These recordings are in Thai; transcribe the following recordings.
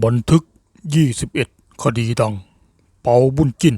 บันทึก 21 คดีดัง เปาบุญจิน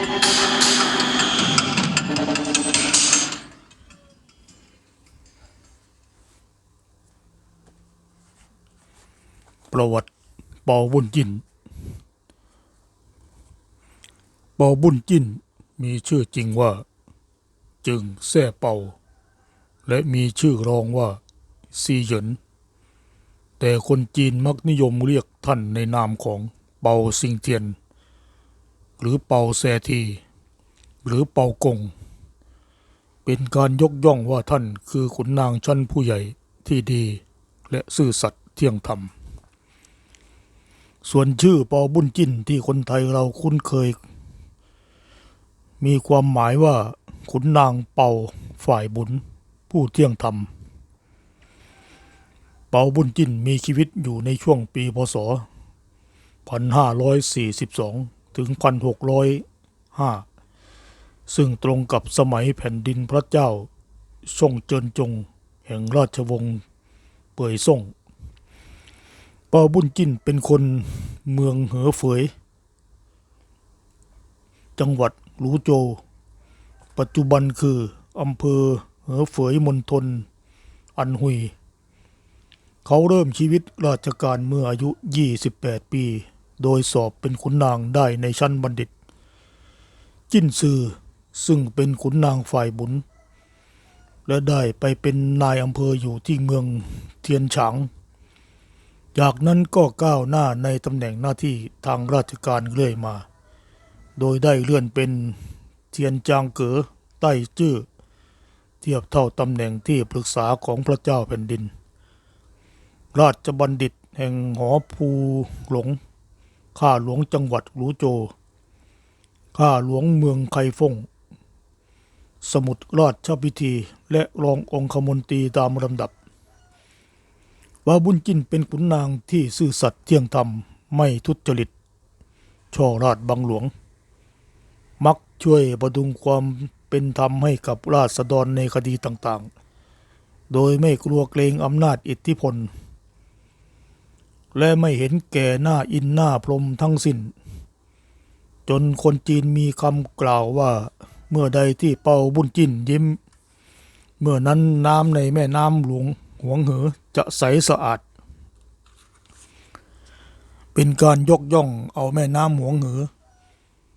ประวัติเปาบุญจินเปาบุญจินมีชื่อจริงว่า จึงแซ่เปาและมีชื่อรองว่า ซีเหยิน แต่คนจีนมักนิยมเรียกท่านในนามของเปาซิงเทียน หรือเป่าแซที หรือเป่ากง เป็นการยกย่องว่าท่านคือขุนนางชั้นผู้ใหญ่ที่ดีและซื่อสัตย์เที่ยงธรรม ส่วนชื่อปอบุญจินที่คนไทยเราคุ้นเคย มีความหมายว่าขุนนางเป่าฝ่ายบุญผู้เที่ยงธรรม เปาบุญจินมีชีวิตอยู่ในช่วงปีพศ 1542 ถึง 1605 ซึ่งตรงกับสมัยแผ่นดินพระเจ้าทรงเจินจง แห่งราชวงศ์เป่ยซ่งเปาบุญจินเป็นคนเมืองเหอเฟย จังหวัดหลูโจวปัจจุบันคืออำเภอเหอเฟยมณฑลอันหุย เขาเริ่มชีวิตราชการเมื่ออายุ 28 ปี โดยสอบเป็นขุนนางได้ในชั้นบัณฑิต จิ้นซือซึ่งเป็นขุนนางฝ่ายบุญ และได้ไปเป็นนายอำเภออยู่ที่เมืองเทียนฉาง จากนั้นก็ก้าวหน้าในตำแหน่งหน้าที่ทางราชการเรื่อยมา โดยได้เลื่อนเป็นเทียนจางเก๋อใต้จื้อเทียบเท่าตำแหน่งที่ปรึกษาของพระเจ้าแผ่นดิน ราชบัณฑิตแห่งหอภูหลง ข้าหลวงจังหวัดหลูโจ ข้าหลวงเมืองไคฟง สมุดราชพิธี และรององคมนตรีตามลำดับ วาบุญจินเป็นขุนนางที่ซื่อสัตย์เที่ยงธรรม ไม่ทุจริต ช่อราชบังหลวง มักช่วยประดุงความเป็นธรรมให้กับราษฎรในคดีต่างๆ โดยไม่กลัวเกรงอำนาจอิทธิพล และไม่เห็นแก่หน้าอินหน้าพรหมทั้งสิ้น จนคนจีนมีคำกล่าวว่า เมื่อใดที่เป่าบุญจินยิ้ม เมื่อนั้นน้ำในแม่น้ำหลวงหวงเหอจะใสสะอาด เป็นการยกย่องเอาแม่น้ำหวงเหอ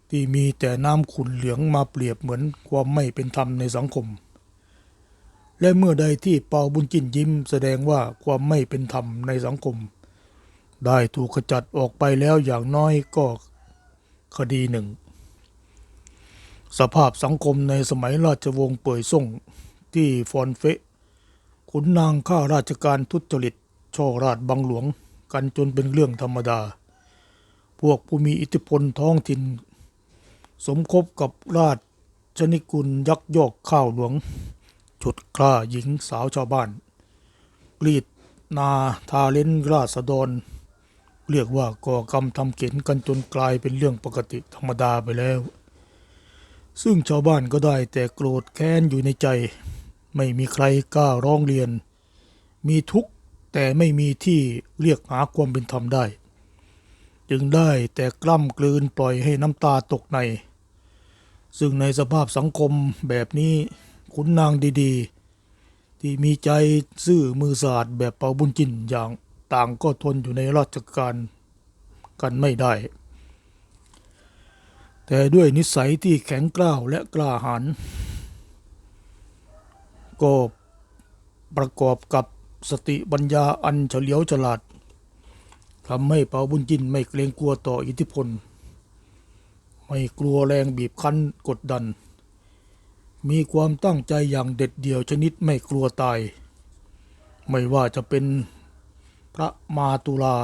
ที่มีแต่น้ำขุ่นเหลืองมาเปรียบเหมือนความไม่เป็นธรรมในสังคม และเมื่อใดที่เปาบุญจินยิ้มแสดงว่าความไม่เป็นธรรมในสังคม ได้ถูกขจัดออกไปแล้วอย่างน้อยก็คดีหนึ่ง สภาพสังคมในสมัยราชวงศ์เป่ยซ่งที่ฟอนเฟขุนนางข้าราชการทุจริตช่อราชบังหลวงกันจนเป็นเรื่องธรรมดา พวกผู้มีอิทธิพลท้องถิ่น สมคบกับราชชนิกุลยักยอกข้าวหลวง ฉุดกล้าหญิงสาวชาวบ้าน กรีดนาทาเล้นราษฎร เรียกว่าก่อกรรมทำเข็นกันจนกลายเป็นเรื่องปกติธรรมดาไปแล้ว ซึ่งชาวบ้านก็ได้แต่โกรธแค้นอยู่ในใจ ไม่มีใครกล้าร้องเรียน มีทุกข์แต่ไม่มีที่เรียกหาความเป็นธรรมได้ จึงได้แต่กล้ำกลืนปล่อยให้น้ำตาตกใน ซึ่งในสภาพสังคมแบบนี้ขุนนางดีๆ ที่มีใจซื่อมือสะอาดแบบเปาบุญจินอย่าง ต่างก็ทนอยู่ในราชการกันไม่ได้ แต่ด้วยนิสัยที่แข็งกร้าวและกล้าหาญก็ประกอบกับสติปัญญาอันเฉลียวฉลาดทำให้เปาบุญจินไม่เกรงกลัวต่ออิทธิพล ไม่กลัวแรงบีบคั้นกดดัน มีความตั้งใจอย่างเด็ดเดี่ยวชนิดไม่กลัวตาย ไม่ว่าจะเป็น พระมาตุลา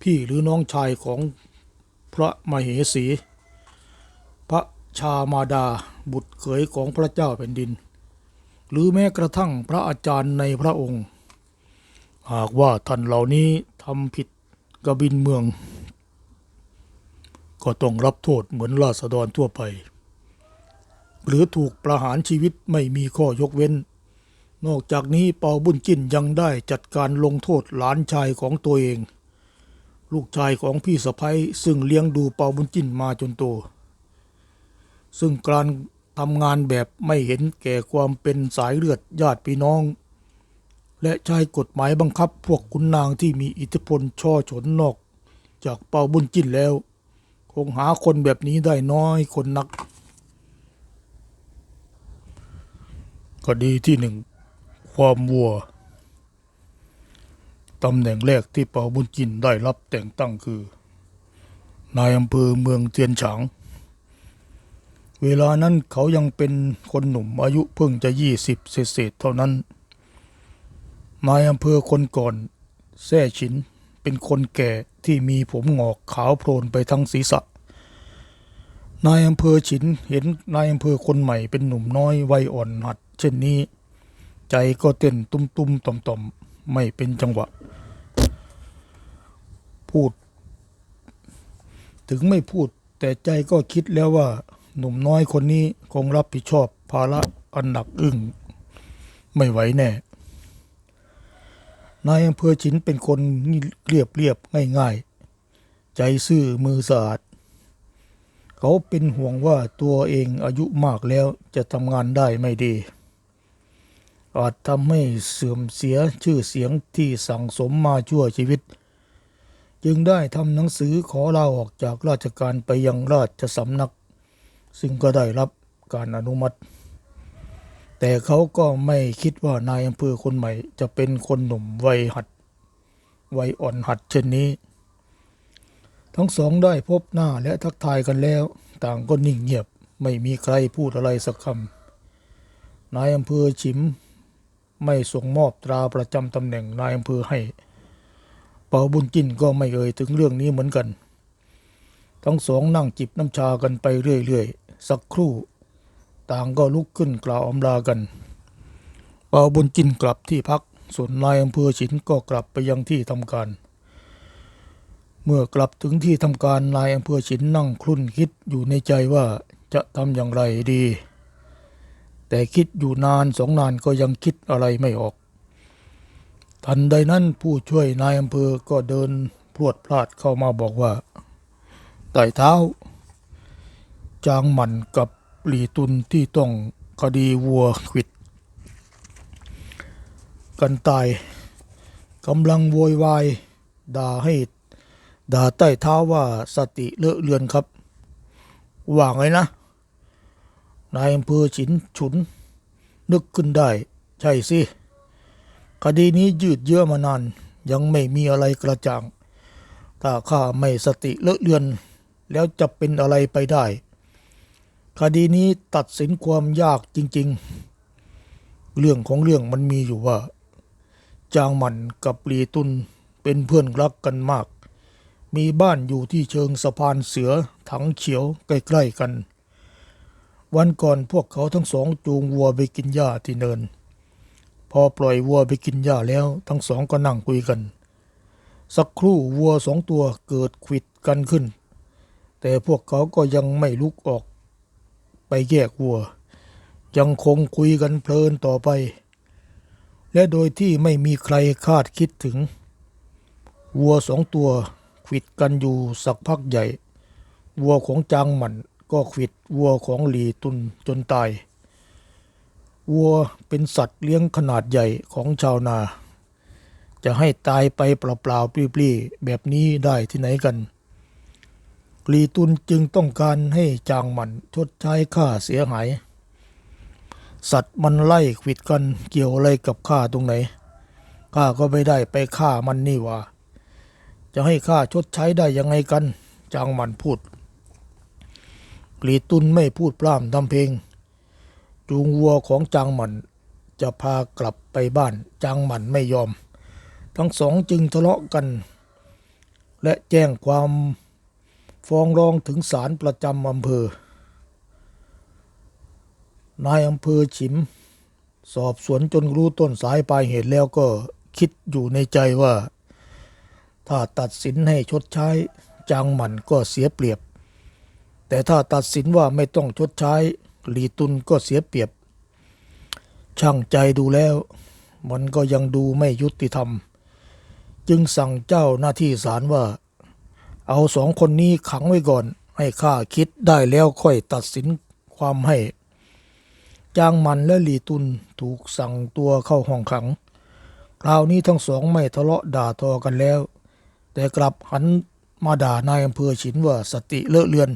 พี่หรือน้องชายของพระมเหสี พระชามาดาบุตรเขยของพระเจ้าแผ่นดิน หรือแม้กระทั่งพระอาจารย์ในพระองค์ หากว่าท่านเหล่านี้ทำผิดกบินเมือง ก็ต้องรับโทษเหมือนราษฎรทั่วไป หรือถูกประหารชีวิตไม่มีข้อยกเว้น นอกจากนี้เปาบุญจินยังได้จัดการลงโทษหลานชายของตัวเอง ลูกชายของพี่สะพ้ยซึ่งเลี้ยงดูเปาบุญจินมาจนโต ซึ่งการทำงานแบบไม่เห็นแก่ความเป็นสายเลือดญาติพี่น้อง และใช้กฎหมายบังคับพวกขุนนางที่มีอิทธิพลช่อฉนนอก จากเปาบุญจินแล้ว คงหาคนแบบนี้ได้น้อยคนนักคดีที่หนึ่ง ความวัวตำแหน่งแรกที่เปาบุญจินได้รับแต่งตั้งคือ นายอำเภอเมืองเทียนฉาง เวลานั้นเขายังเป็นคนหนุ่มอายุเพิ่งจะยี่สิบเศษเท่านั้น นายอำเภอคนก่อนแท่ฉินเป็นคนแก่ที่มีผมหงอกขาวโพลนไปทั้งศีรษะ นายอำเภอฉินเห็นนายอำเภอคนใหม่เป็นหนุ่มน้อยวัยอ่อนหัด เช่นนี้ ใจก็เต้นตุ้มตุ้มต่อมต่อมไม่เป็นจังหวะ พูด ถึงไม่พูด แต่ใจก็คิดแล้วว่า หนุ่มน้อยคนนี้คงรับผิดชอบภาระอันหนักอึ้งไม่ไหวแน่นายอำเภอฉินเป็นคนเรียบเรียบง่ายง่ายๆ ใจซื่อมือสะอาด เขาเป็นห่วงว่าตัวเองอายุมากแล้วจะทำงานได้ไม่ดี อาจทำให้เสื่อมเสียชื่อเสียงที่สั่งสมมาชั่วชีวิต จึงได้ทำหนังสือขอลาออกจากราชการไปยังราชสำนัก ซึ่งก็ได้รับการอนุมัติ แต่เขาก็ไม่คิดว่านายอำเภอคนใหม่ จะเป็นคนหนุ่มวัยหัดวัยอ่อนหัดเช่นนี้ ทั้งสองได้พบหน้าและทักทายกันแล้ว ต่างก็นิ่งเงียบไม่มีใครพูดอะไรสักคำนายอำเภอฉิม ไม่ส่งมอบตราประจำตำแหน่งนายอำเภอให้ เปาบุญจินก็ไม่เอ่ยถึงเรื่องนี้เหมือนกัน ทั้งสองนั่งจิบน้ำชากันไปเรื่อยๆ สักครู่ ต่างก็ลุกขึ้นกล่าวอำลากัน เปาบุญจินกลับที่พัก ส่วนนายอำเภอฉินก็กลับไปยังที่ทำการ เมื่อกลับถึงที่ทำการนายอำเภอฉินนั่งคลุ่นคิดอยู่ในใจว่าจะทำอย่างไรดี แต่คิดอยู่นานสองนานก็ยังคิดอะไรไม่ออก ทันใดนั้นผู้ช่วยนายอำเภอก็เดินพรวดพลาดเข้ามาบอกว่าไต่เท้า จางหมันกับหลีตุนที่ต้องคดีวัวขิด กันตายกำลังโวยวายด่าให้ด่าใต้เท้าว่าสติเลอะเลือนครับ ว่าไงนะ นายอำเภอฉินฉุน นึกขึ้นได้ ใช่สิ คดีนี้ยืดเยื้อมานาน ยังไม่มีอะไรกระจ่าง ถ้าข้าไม่สติเลอะเลือน แล้วจะเป็นอะไรไปได้ คดีนี้ตัดสินความยากจริง ๆ เรื่องของเรื่องมันมีอยู่ว่า จางหมันกับปลีตุนเป็นเพื่อนรักกันมาก มีบ้านอยู่ที่เชิงสะพานเสือถังเขียวใกล้ ๆ กัน วันก่อนพวกเขาทั้งสองจูงวัวไปกินหญ้าที่เนิน พอปล่อยวัวไปกินหญ้าแล้วทั้งสองก็นั่งคุยกัน สักครู่วัวสองตัวเกิดขวิดกันขึ้น แต่พวกเขาก็ยังไม่ลุกออก ไปแยกวัว ยังคงคุยกันเพลินต่อไป และโดยที่ไม่มีใครคาดคิดถึง วัวสองตัวขวิดกันอยู่สักพักใหญ่ วัวของจางหมัน ก็ขวิดวัวของหลีตุนจนตาย วัวเป็นสัตว์เลี้ยงขนาดใหญ่ของชาวนา จะให้ตายไปเปล่าๆปลี้ๆแบบนี้ได้ที่ไหนกัน หลีตุนจึงต้องการให้จางมันชดใช้ค่าเสียหาย สัตว์มันไล่ขวิดกันเกี่ยวอะไรกับข้าตรงไหนข้าก็ไม่ได้ไปฆ่ามันนี่ว่า จะให้ข้าชดใช้ได้ยังไงกัน จางมันพูด กลีตุนไม่พูดพร่ำทำเพลง จูงวัวของจางหมันจะพากลับไปบ้านจางหมันไม่ยอม ทั้งสองจึงทะเลาะกัน และแจ้งความฟ้องร้องถึงศาลประจำอำเภอ นายอำเภอฉิม สอบสวนจนรู้ต้นสายปลายเหตุแล้วก็คิดอยู่ในใจว่า ถ้าตัดสินให้ชดใช้จางหมันก็เสียเปรียบ แต่ถ้าตัดสินว่าไม่ต้องชดใช้ หลีตุนก็เสียเปรียบ ช่างใจดูแล้ว มันก็ยังดูไม่ยุติธรรม จึงสั่งเจ้าหน้าที่ศาลว่า เอาสองคนนี้ขังไว้ก่อน ให้ข้าคิดได้แล้วค่อยตัดสินความให้ จางมันและหลีตุนถูกสั่งตัวเข้าห้องขัง คราวนี้ทั้งสองไม่ทะเลาะด่าทอกันแล้ว แต่กลับหันมาด่านายอำเภอฉินว่าสติเลอะเลือน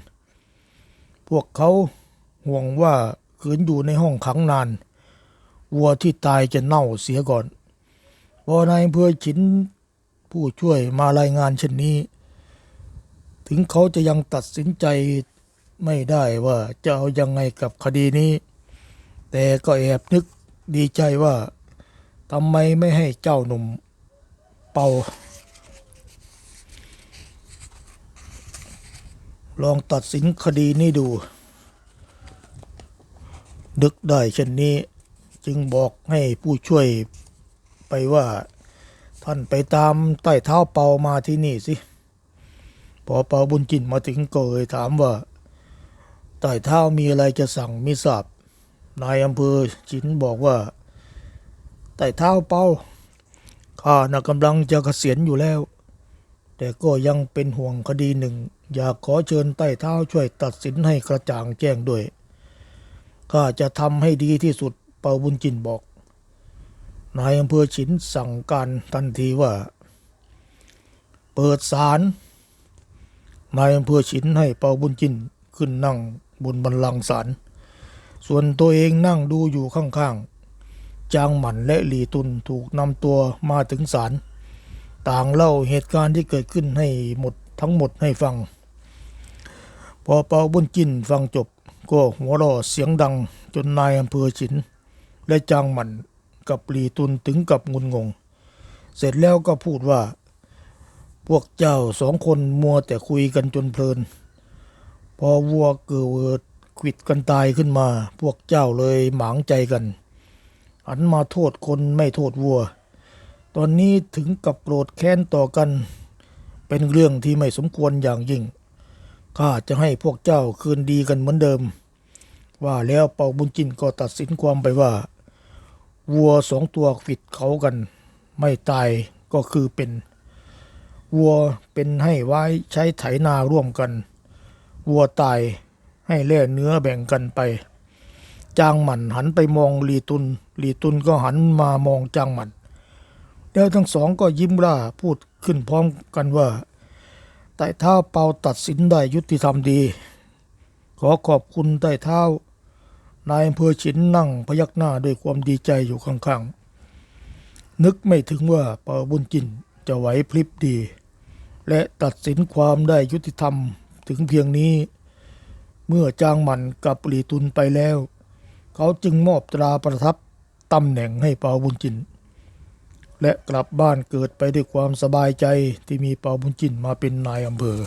วกเขาห่วงว่าขืนอยู่ในห้องขังนาน วัวที่ตายจะเน่าเสียก่อนพอนายอำเภอฉินผู้ช่วยมารายงานเช่นนี้ ถึงเขาจะยังตัดสินใจไม่ได้ว่าจะเอายังไงกับคดีนี้ แต่ก็แอบนึกดีใจว่าทำไมไม่ให้เจ้าหนุ่มเป่า ลองตัดสินคดีนี้ดูนึกได้เช่นนี้ จึงบอกให้ผู้ช่วยไปว่า ท่านไปตามใต้เท้าเปามาที่นี่สิ พอเปาบุญจินมาถึงก็เลยถามว่าใต้เท้ามีอะไรจะสั่งมิทราบนายอำเภอจินบอกว่าใต้เท้าเปาข้านะกำลังจะเกษียณอยู่แล้ว แต่ก็ยังเป็นห่วงคดีหนึ่ง อยากขอเชิญใต้เท้าช่วยตัดสินให้กระจ่างแจ้งด้วยข้าจะทำให้ดีที่สุดเปาบุญจินบอก นายอำเภอฉินสั่งการทันทีว่า เปิดศาลนายอำเภอฉินให้เปาบุญจินขึ้นนั่งบนบันลังศาลส่วนตัวเองนั่งดูอยู่ข้างๆ จางหมันและหลีตุนถูกนำตัวมาถึงศาลต่างเล่าเหตุการณ์ที่เกิดขึ้นให้หมดทั้งหมดให้ฟัง พอเปาบุญจินฟังจบ ก็หัวเราะเสียงดังจนนายอำเภอฉิน และจางหมันกับหลีตุนถึงกับงุนงง เสร็จแล้วก็พูดว่า พวกเจ้าสองคนมัวแต่คุยกันจนเพลิน พอวัวเกิดขิดกันตายขึ้นมา พวกเจ้าเลยหมางใจกันหันมาโทษคนไม่โทษวัว ตอนนี้ถึงกับโกรธแค้นต่อกัน เป็นเรื่องที่ไม่สมควรอย่างยิ่ง ข้าจะให้พวกเจ้าคืนดีกันเหมือนเดิม ว่าแล้วเป่าบุญจินก็ตัดสินความไปว่า วัวสองตัวฟิดเขากัน ไม่ตายก็คือเป็น วัวเป็นให้ไว้ใช้ไถนาร่วมกัน วัวตายให้แล่เนื้อแบ่งกันไป จางหมันหันไปมองลีตุนลีตุนก็หันมามองจางหมันแล้วทั้งสองก็ยิ้มร่าพูดขึ้นพร้อมกันว่า ต้เท้าเปาตัดสินได้ยุติธรรมดี ขอขอบคุณใต้เท้านายอำเภอฉินนั่งพยักหน้าด้วยความดีใจอยู่ข้างๆ นึกไม่ถึงว่าเปาบุญจินจะไหวพลิบดี และตัดสินความได้ยุติธรรมถึงเพียงนี้ เมื่อจางหมันกับหลีตุนไปแล้ว เขาจึงมอบตราประทับตำแหน่งให้เปาบุญจิน และกลับบ้านเกิดไปด้วยความสบายใจที่มีเปาบุญจินมาเป็นนายอำเภอ